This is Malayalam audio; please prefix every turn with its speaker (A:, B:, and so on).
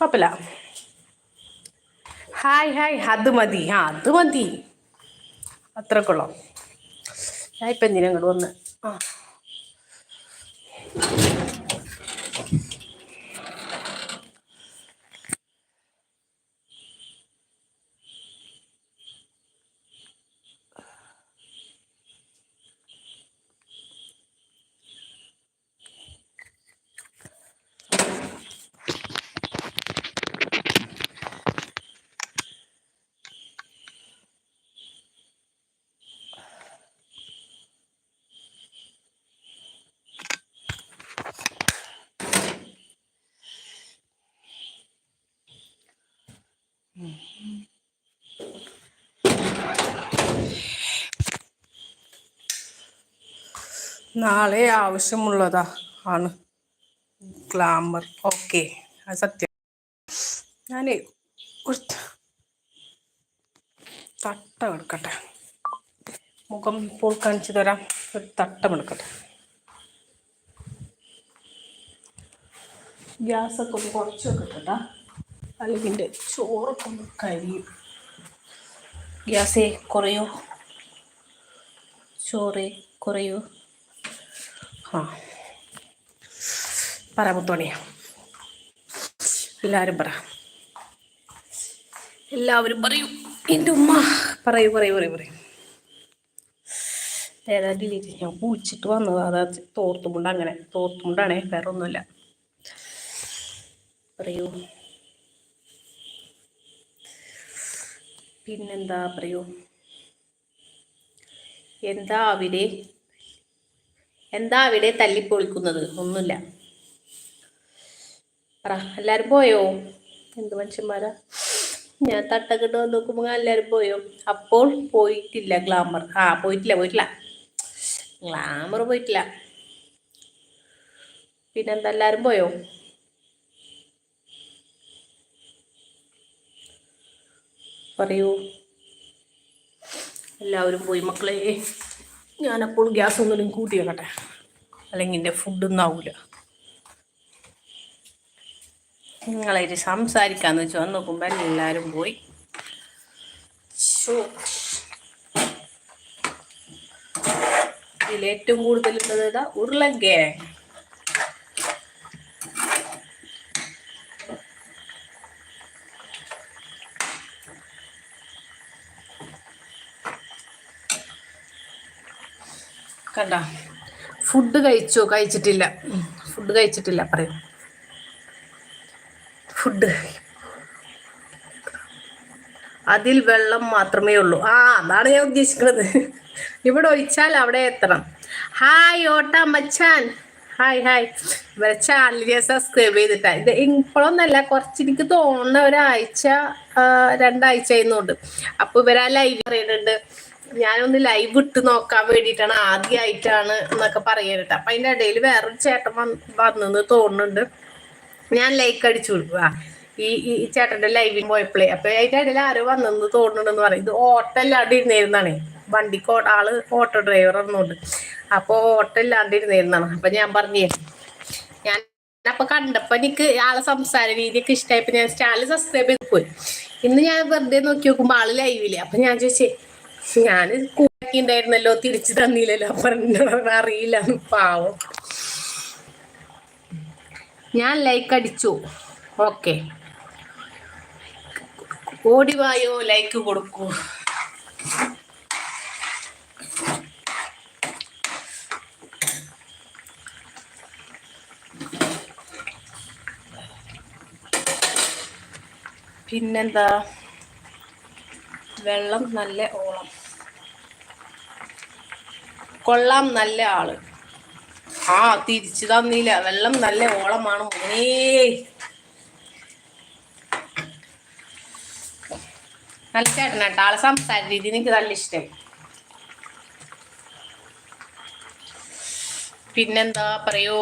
A: കുഴപ്പമില്ല. Hi hi. അത് മതി. ആ അത് മതി. അത്രക്കുള്ളൂ. ഞാൻ ഇപ്പം എന്തിനാ ഇങ്ങോട്ട് വന്ന്? ആ. നാളെ ആവശ്യമുള്ളതാ ആണ്. ഗ്ലാമർ ഓക്കെ അത് സത്യം. ഞാൻ തട്ടം എടുക്കട്ടെ. മുഖം ഇപ്പോൾ കാണിച്ചു തരാം. ഒരു തട്ടം എടുക്കട്ടെ. ഗ്യാസൊക്കെ ഒന്ന് കുറച്ച് വെക്കട്ടെ അല്ലെങ്കിൽ എന്റെ ചോറൊക്കെ കരിയും. ഗ്യാസേ കുറയോ? ചോറ് കുറയോ? ആ പറ മുത്തോണിയ എല്ലാവരും പറ. എല്ലാവരും പറയൂ. എന്റെ ഉമ്മ. പറയൂ പറയൂ പറയൂ പറയൂ. ഏതാ ഡിലീറ്റ്? ഞാൻ കുളിച്ചിട്ട് വന്നത്. അതാ തോർത്തുമുണ്ട് അങ്ങനെ. തോർത്തുമുണ്ടാണേ. വേറെ ഒന്നുമില്ല പറയൂ. പിന്നെന്താ പറയൂ? എന്താ അവിടെ? എന്താ അവിടെ തല്ലിപ്പൊളിക്കുന്നത്? ഒന്നുമില്ല. പറ എല്ലാരും പോയോ? എന്ത് മനുഷ്യന്മാരാ? ഞാൻ തട്ടക്കിട്ട് വന്ന് നോക്കുമ്പോൾ എല്ലാവരും പോയോ? അപ്പോൾ പോയിട്ടില്ല ഗ്ലാമർ ആ പോയിട്ടില്ല പോയിട്ടില്ല. ഗ്ലാമർ പോയിട്ടില്ല. പിന്നെന്താ എല്ലാവരും പോയോ? പറയൂ. എല്ലാവരും പോയി മക്കളെ. ഞാനപ്പോൾ ഗ്യാസ് ഒന്നും കൂട്ടി വെക്കട്ടെ. അല്ലെങ്കിൽ എന്റെ ഫുഡൊന്നും ആവൂല നിങ്ങളായിട്ട് സംസാരിക്കാന്ന് വെച്ച് വന്ന് നോക്കുമ്പോൾ എല്ലാവരും പോയി. ഇതിൽ ഏറ്റവും കൂടുതലുള്ളത് ഏതാ? ഉരുളങ്കിഴങ്ങ് കണ്ട? ഫുഡ് കഴിച്ചോ? കഴിച്ചിട്ടില്ല. ഫുഡ് കഴിച്ചിട്ടില്ല പറയും. ഫുഡ് അതിൽ വെള്ളം മാത്രമേ ഉള്ളൂ. ആ അതാണ് ഞാൻ ഉദ്ദേശിക്കുന്നത്. ഇവിടെ ഒഴിച്ചാൽ അവിടെ എത്തണം. ഹായ് ഓട്ട മച്ചാൻ ഹായ് ഹായ് ഇവരെ ചാനലിനെ സബ്സ്ക്രൈബ് ചെയ്തിട്ടാ. ഇത് ഇപ്പോഴൊന്നല്ല കുറച്ച് എനിക്ക് തോന്നുന്ന ഒരാഴ്ച രണ്ടാഴ്ച ആയിരുന്നുണ്ട് അപ്പൊ ഇവരാ ലൈവ് പറയുന്നുണ്ട്. ഞാനൊന്ന് ലൈവ് ഇട്ട് നോക്കാൻ വേണ്ടിയിട്ടാണ് ആദ്യമായിട്ടാണ് എന്നൊക്കെ പറയാനിട്ട് അപ്പൊ അതിന്റെ ഇടയിൽ വേറൊരു ചേട്ടൻ വന്ന് വന്നെന്ന് തോന്നുന്നുണ്ട്. ഞാൻ ലൈക്ക് അടിച്ചു കൊടുക്കുക ഈ ഈ ചേട്ടന്റെ ലൈവിൽ പോയപ്പോഴേ അപ്പൊ അതിന്റെ ഇടയിൽ ആരോ വന്നെന്ന് തോന്നുന്നുണ്ടെന്ന് പറയും. ഇത് ഓട്ടോ ഇല്ലാണ്ട് ഇരുന്നിരുന്നാണേ വണ്ടിക്ക് ആൾ ഓട്ടോ ഡ്രൈവർ ഒന്നുണ്ട് അപ്പൊ ഓട്ടോ ഇല്ലാണ്ട് ഇരുന്നിരുന്നാണ് അപ്പൊ ഞാൻ പറഞ്ഞേ ഞാൻ അപ്പൊ കണ്ടപ്പോ എനിക്ക് ആളെ സംസാര രീതിയൊക്കെ ഇഷ്ടമായപ്പോ ഞാൻ ചാനൽ സബ്സ്ക്രൈബ് ചെയ്ത് പോയി. ഇന്ന് ഞാൻ വെറുതെ നോക്കി നോക്കുമ്പോ ആൾ ലൈവിൽ അപ്പൊ ഞാൻ ചോദിച്ചേ ഞാൻ കൂട്ടാക്കി ഉണ്ടായിരുന്നല്ലോ തിരിച്ചു തന്നില്ലല്ലോ. അപ്പൊ അറിയില്ല. പാവം. ഞാൻ ലൈക്ക് അടിച്ചു. ഓക്കെ ഓടിവായോ ലൈക്ക് കൊടുക്കൂ. പിന്നെന്താ? വെള്ളം നല്ല ഓളം. കൊള്ളാം നല്ല ആൾ. ആ തിരിച്ചു തന്നില്ല. വെള്ളം നല്ല ഓളമാണ് മോനേ. നല്ല ചേട്ടനാട്ടോ. ആളെ സംസാര രീതി എനിക്ക് നല്ല ഇഷ്ടം. പിന്നെന്താ പറയൂ?